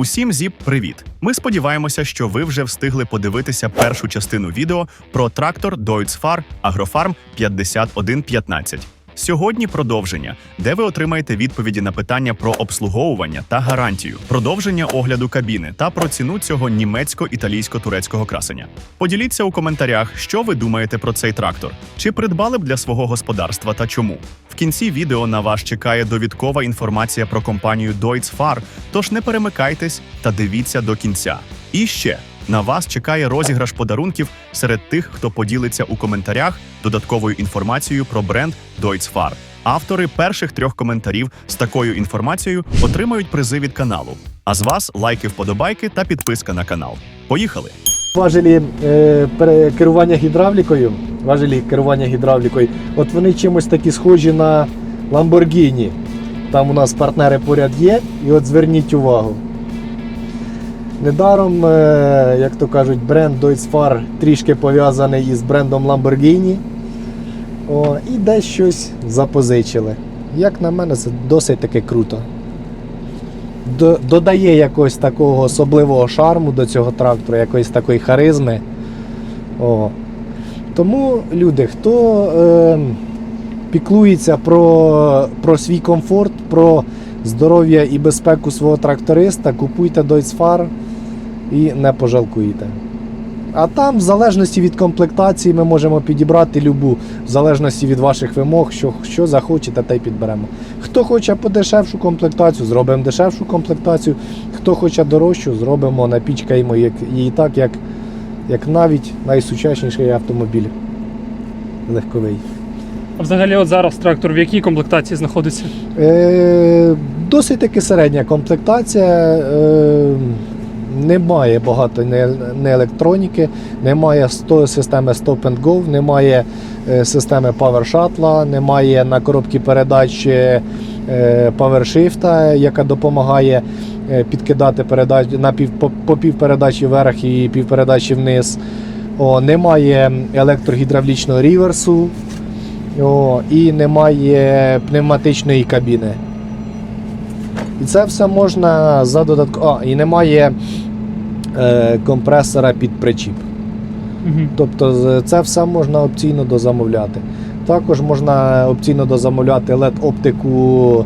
Усім зіп, привіт! Ми сподіваємося, що ви вже встигли подивитися першу частину відео про трактор Deutz Far Agrofarm 5115. Сьогодні продовження, де ви отримаєте відповіді на питання про обслуговування та гарантію, продовження огляду кабіни та про ціну цього німецько-італійсько-турецького красення. Поділіться у коментарях, що ви думаєте про цей трактор, чи придбали б для свого господарства та чому. В кінці відео на вас чекає довідкова інформація про компанію Deutz-Fahr, тож не перемикайтесь та дивіться до кінця. І ще на вас чекає розіграш подарунків серед тих, хто поділиться у коментарях додатковою інформацією про бренд Deutz-Fahr. Автори перших трьох коментарів з такою інформацією отримають призи від каналу. А з вас лайки, вподобайки та підписка на канал. Поїхали! Важелі е, керування гідравлікою. Важелі керування гідравлікою. От вони чимось такі схожі на Lamborghini. Там у нас партнери поряд є, і от зверніть увагу. Недаром, е, як то кажуть, бренд Deutz-Fahr трішки пов'язаний із брендом Lamborghini. О, і десь щось запозичили. Як на мене, це досить таки круто. Додає якогось такого особливого шарму до цього трактора, якоїсь такої харизми. О. Тому люди, хто е, піклується про, про свій комфорт, про здоров'я і безпеку свого тракториста, купуйте Deutz-Fahr і не пожалкуєте. А там, в залежності від комплектації, ми можемо підібрати любу, в залежності від ваших вимог, що, що захочете, те й підберемо. Хто хоче подешевшу комплектацію, зробимо дешевшу комплектацію. Хто хоче дорожчу, зробимо, напічкаємо її так, як, як навіть найсучасніший автомобіль легковий. А взагалі, от зараз трактор в якій комплектації знаходиться? Е, досить таки середня комплектація. Е, немає багато не, електроніки, немає системи Stop and Go, немає е, системи Power Shuttle, немає на коробці передач е, PowerShift, яка допомагає е, підкидати передач на пів, по, півпередачі вверх і півпередачі вниз. О, немає електрогідравлічного ріверсу. О, і немає пневматичної кабіни. І це все можна за додатково. А, і немає е, компресора під причіп. Угу. Тобто це все можна опційно дозамовляти. Також можна опційно дозамовляти LED-оптику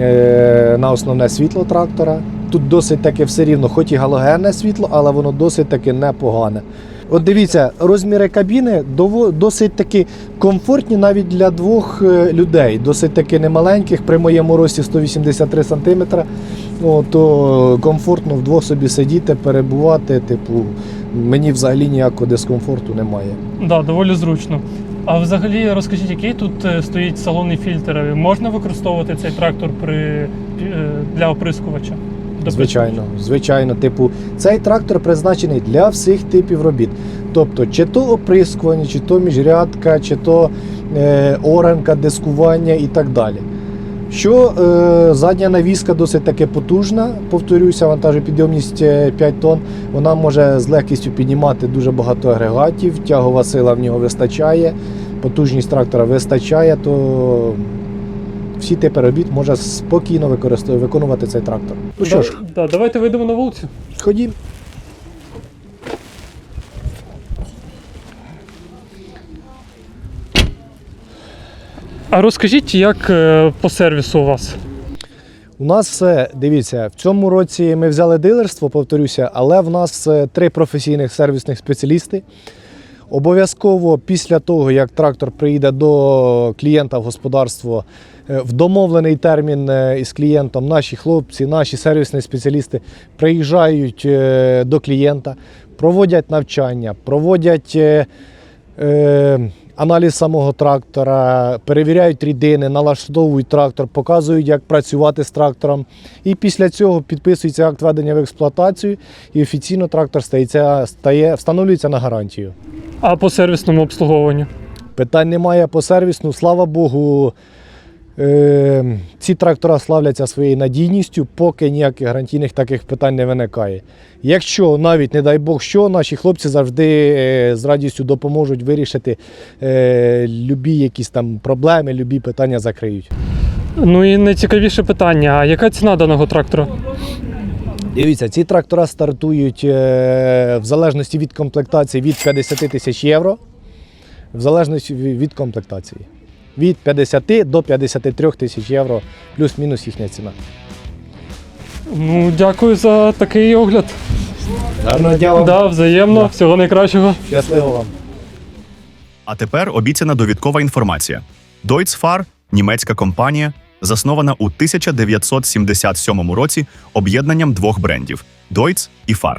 е, на основне світло трактора. Тут досить таки все рівно, хоч і галогенне світло, але воно досить таки непогане. От дивіться, розміри кабіни досить таки комфортні навіть для двох е, людей, досить таки немаленьких. При моєму рості 183 см. То комфортно вдвох собі сидіти, перебувати. Типу, мені взагалі ніякого дискомфорту немає. Да, доволі зручно. А взагалі розкажіть, який тут е, стоїть салонний фільтр? Можна використовувати цей трактор при, е, для оприскувача? Звичайно, звичайно, типу, цей трактор призначений для всіх типів робіт. Тобто, чи то оприскування, чи то міжрядка, чи то е, оранка, дискування і так далі. Що е, задня навіска досить таки потужна, повторюся, вантажопідйомність е, 5 тонн. Вона може з легкістю піднімати дуже багато агрегатів, тягова сила в нього вистачає, потужність трактора вистачає, то всі типи робіт може спокійно виконувати цей трактор. Ну що ж, Да, да, давайте вийдемо на вулицю. ходім. А розкажіть, як е, по сервісу у вас? У нас дивіться, в цьому році ми взяли дилерство, повторюся, але в нас е, три професійних сервісних спеціалісти. Обов'язково після того, як трактор приїде до клієнта в господарство, в домовлений термін е, із клієнтом, наші хлопці, наші сервісні спеціалісти приїжджають е, до клієнта, проводять навчання, проводять е, е, аналіз самого трактора, перевіряють рідини, налаштовують трактор, показують, як працювати з трактором. І після цього підписується акт введення в експлуатацію, і офіційно трактор стається, стає, встановлюється на гарантію. А по сервісному обслуговуванню? Питань немає по сервісну. Слава Богу, е, ці трактора славляться своєю надійністю, поки ніяких гарантійних таких питань не виникає. Якщо навіть, не дай Бог, що, наші хлопці завжди е, з радістю допоможуть вирішити е, любі якісь там проблеми, любі питання закриють. Ну і найцікавіше питання: а яка ціна даного трактора? Дивіться, ці трактора стартують е, в залежності від комплектації від 50 тисяч євро, в залежності від комплектації. Від 50 до 53 тисяч євро, плюс-мінус їхня ціна. Ну, дякую за такий огляд. Гарного дня вам. Да, взаємно, Да. всього найкращого. Щасливо вам. А тепер обіцяна довідкова інформація. Deutz Fahr – німецька компанія, заснована у 1977 році об'єднанням двох брендів Deutz і Fahr.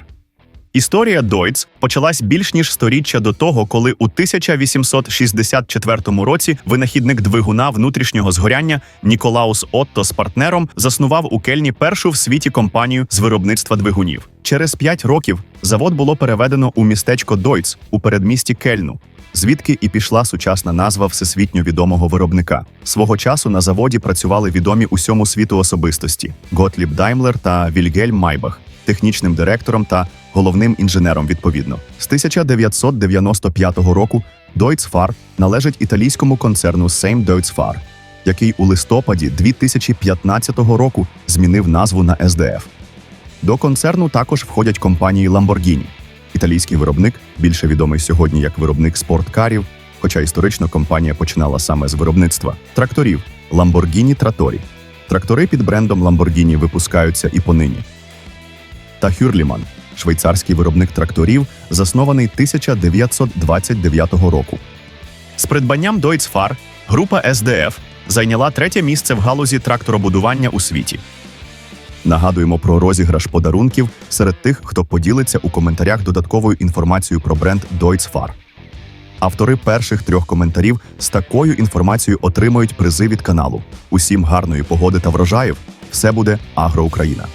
Історія Deutz почалась більш ніж сторіччя до того, коли у 1864 році винахідник двигуна внутрішнього згоряння Ніколаус Отто з партнером заснував у Кельні першу в світі компанію з виробництва двигунів. Через п'ять років завод було переведено у містечко Deutz у передмісті Кельну, звідки і пішла сучасна назва всесвітньо відомого виробника. Свого часу на заводі працювали відомі усьому світу особистості Готліб Даймлер та Вільгельм Майбах, технічним директором та головним інженером відповідно. З 1995 року Deutz Fahr належить італійському концерну Same Deutz Fahr, який у листопаді 2015 року змінив назву на SDF. До концерну також входять компанії Lamborghini. Італійський виробник, більше відомий сьогодні як виробник спорткарів, хоча історично компанія починала саме з виробництва тракторів Lamborghini Trattori. Трактори під брендом Lamborghini випускаються і понині. Та Hürlimann – швейцарський виробник тракторів, заснований 1929 року. З придбанням Deutz Fahr група SDF зайняла третє місце в галузі тракторобудування у світі. Нагадуємо про розіграш подарунків серед тих, хто поділиться у коментарях додатковою інформацією про бренд Deutz Fahr. Автори перших трьох коментарів з такою інформацією отримають призи від каналу. Усім гарної погоди та врожаїв! Все буде Агроукраїна!